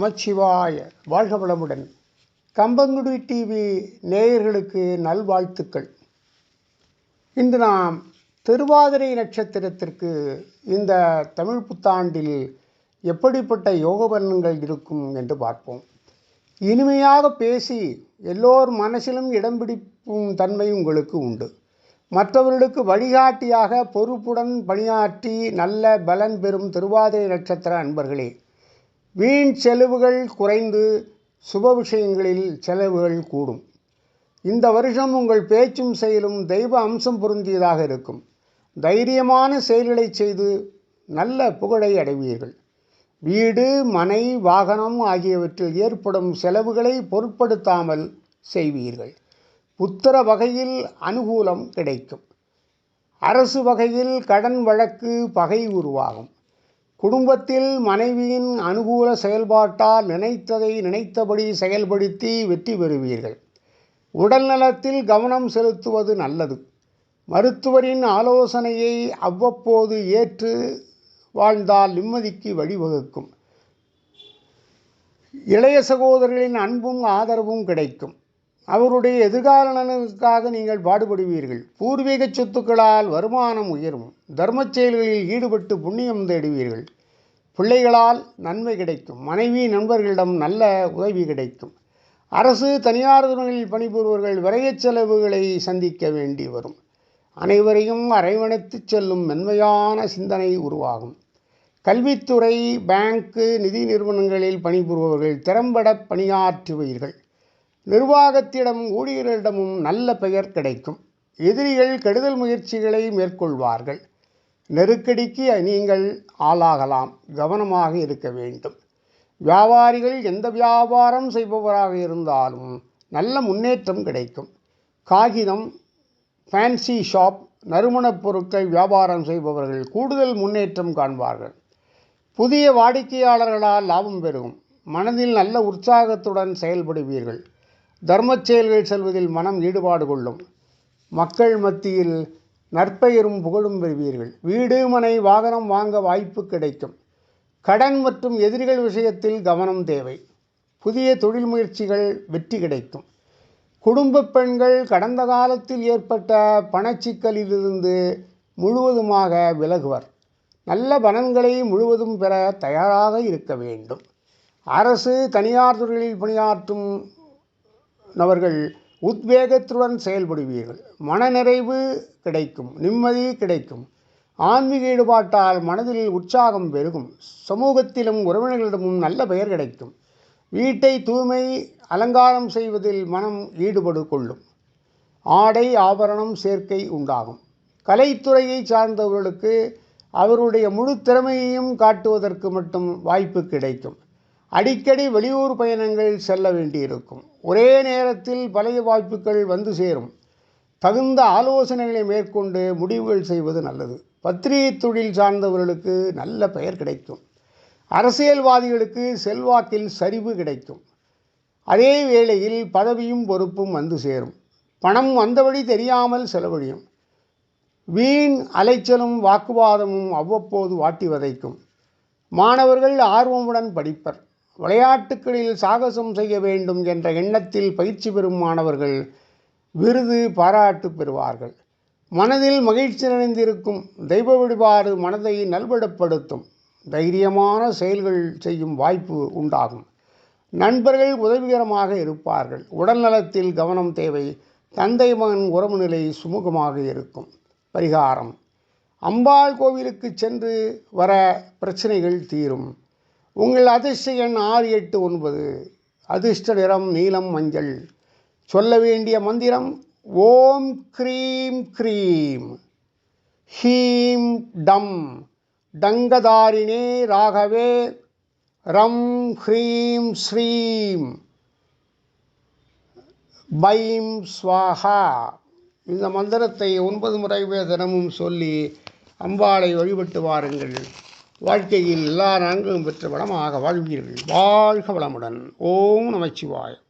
நமச்சிவாய வாழ்க வளமுடன் கம்பங்குடி டிவி நேயர்களுக்கு நல்வாழ்த்துக்கள். இன்று நாம் திருவாதிரை நட்சத்திரத்திற்கு இந்த தமிழ் புத்தாண்டில் எப்படிப்பட்ட யோக பலன்கள் இருக்கும் என்று பார்ப்போம். இனிமையாக பேசி எல்லோர் மனசிலும் இடம் பிடிக்கும் தன்மை உங்களுக்கு உண்டு. மற்றவர்களுக்கு வழிகாட்டியாக பொறுப்புடன் பணியாற்றி நல்ல பலன் பெறும் திருவாதிரை நட்சத்திர அன்பர்களே வீண் செலவுகள் குறைந்து சுப விஷயங்களில் செலவுகள் கூடும். இந்த வருஷம் உங்கள் பேச்சும் செயலும் தெய்வ அம்சம் பொருந்தியதாக இருக்கும். தைரியமான செயல்களை செய்து நல்ல புகழை அடைவீர்கள். வீடு மனை வாகனம் ஆகியவற்றில் ஏற்படும் செலவுகளை பொருட்படுத்தாமல் செய்வீர்கள். புத்திர வகையில் அனுகூலம் கிடைக்கும். அரசு வகையில் கடன் வழக்கு பகை உருவாகும். குடும்பத்தில் மனைவியின் அனுகூல செயல்பாட்டால் நினைத்ததை நினைத்தபடி செயல்படுத்தி வெற்றி பெறுவீர்கள். உடல் நலத்தில் கவனம் செலுத்துவது நல்லது. மருத்துவரின் ஆலோசனையை அவ்வப்போது ஏற்று வாழ்ந்தால் நிம்மதிக்கு வழிவகுக்கும். இளைய சகோதரர்களின் அன்பும் ஆதரவும் கிடைக்கும். அவருடைய எதிர்கால நலனுக்காக நீங்கள் பாடுபடுவீர்கள். பூர்வீக சொத்துக்களால் வருமானம் உயரும். தர்மச் செயல்களில் ஈடுபட்டு புண்ணியம் தேடுவீர்கள். பிள்ளைகளால் நன்மை கிடைக்கும். மனைவி நண்பர்களிடம் நல்ல உதவி கிடைக்கும். அரசு தனியார் துறைகளில் பணிபுரிபவர்கள் விரைய செலவுகளை சந்திக்க வேண்டி வரும். அனைவரையும் அரவணைத்து செல்லும் மென்மையான சிந்தனை உருவாகும். கல்வித்துறை பேங்க்கு நிதி நிறுவனங்களில் பணிபுரிபவர்கள் திறம்பட பணியாற்றுவீர்கள். நிர்வாகத்திடம் ஊழியர்களிடமும் நல்ல பெயர் கிடைக்கும். எதிரிகள் கெடுதல் முயற்சிகளை மேற்கொள்வார்கள். நெருக்கடிக்கு நீங்கள் ஆளாகலாம். கவனமாக இருக்க வேண்டும். வியாபாரிகள் எந்த வியாபாரம் செய்பவராக இருந்தாலும் நல்ல முன்னேற்றம் கிடைக்கும். காகிதம் ஃபேன்சி ஷாப் நறுமணப் பொருட்கள் வியாபாரம் செய்பவர்கள் கூடுதல் முன்னேற்றம் காண்பார்கள். புதிய வாடிக்கையாளர்களால் லாபம் பெறும். மனதில் நல்ல உற்சாகத்துடன் செயல்படுவீர்கள். தர்மச் செயல்கள் செல்வதில் மனம் ஈடுபாடு கொள்ளும். மக்கள் மத்தியில் நற்பெயரும் புகழும் பெறுவீர்கள். வீடு மனை வாகனம் வாங்க வாய்ப்பு கிடைக்கும். கடன் மற்றும் எதிரிகள் விஷயத்தில் கவனம் தேவை. புதிய தொழில் முயற்சிகள் வெற்றி கிடைக்கும். குடும்ப பெண்கள் கடந்த காலத்தில் ஏற்பட்ட பணச்சிக்கலிலிருந்து முழுவதுமாக விலகுவர். நல்ல பலன்களை முழுவதும் பெற தயாராக இருக்க வேண்டும். அரசு தனியார் துறைகளில் பணியாற்றும் அவர்கள் உத்வேகத்துடன் செயல்படுவீர்கள். மனநிறைவு கிடைக்கும் நிம்மதி கிடைக்கும். ஆன்மீக ஈடுபாட்டால் மனதில் உற்சாகம் பெருகும். சமூகத்திலும் உறவினர்களிடமும் நல்ல பெயர் கிடைக்கும். வீட்டை தூய்மை அலங்காரம் செய்வதில் மனம் ஈடுபடு கொள்ளும். ஆடை ஆபரணம் சேர்க்கை உண்டாகும். கலைத்துறையை சார்ந்தவர்களுக்கு அவருடைய முழு திறமையையும் காட்டுவதற்கு மட்டும் வாய்ப்பு கிடைக்கும். அடிக்கடி வெளியூர் பயணங்கள் செல்ல வேண்டியிருக்கும். ஒரே நேரத்தில் பழைய வாய்ப்புகள் வந்து சேரும். தகுந்த ஆலோசனைகளை மேற்கொண்டு முடிவுகள் செய்வது நல்லது. பத்திரிகை தொழில் சார்ந்தவர்களுக்கு நல்ல பெயர் கிடைக்கும். அரசியல்வாதிகளுக்கு செல்வாக்கில் சரிவு கிடைக்கும். அதே வேளையில் பதவியும் பொறுப்பும் வந்து சேரும். பணம் வந்தபடி தெரியாமல் செலவழியும். வீண் அலைச்சலும் வாக்குவாதமும் அவ்வப்போது வாட்டி வதைக்கும். மாணவர்கள் ஆர்வமுடன் படிப்பர். விளையாட்டுகளில் சாகசம் செய்ய வேண்டும் என்ற எண்ணத்தில் பயிற்சி பெறும் மாணவர்கள் விருது பாராட்டு பெறுவார்கள். மனதில் மகிழ்ச்சி நிறைந்திருக்கும் தெய்வ வழிபாடு மனதை நல்வடப்படுத்தும் தைரியமான செயல்கள் செய்யும் வாய்ப்பு உண்டாகும். நண்பர்கள் உதவிகரமாக இருப்பார்கள். உடல் நலத்தில் கவனம் தேவை. தந்தை மகன் உறவு நிலை சுமூகமாக இருக்கும். பரிகாரம். அம்பாள் கோவிலுக்கு சென்று வர பிரச்சனைகள் தீரும். உங்கள் அதிர்ஷ்ட எண் ஆறு எட்டு ஒன்பது. அதிர்ஷ்ட நிறம் நீலம் மஞ்சள். சொல்ல வேண்டிய மந்திரம் ஓம் க்ரீம் க்ரீம். ஹீம் டம். டங்கதாரிணே ராகவே ரம் ஹ்ரீம் ஸ்ரீம். பைம் ஸ்வாஹா. இந்த மந்திரத்தை ஒன்பது முறை தினமும் சொல்லி அம்பாளை வழிபட்டு வாருங்கள். வாழ்க்கையில் எல்லா நன்களும் பெற்ற வளமாக வாழ்வீர்கள். வாழ்க வளமுடன். ஓம் நமச்சிவாயம்.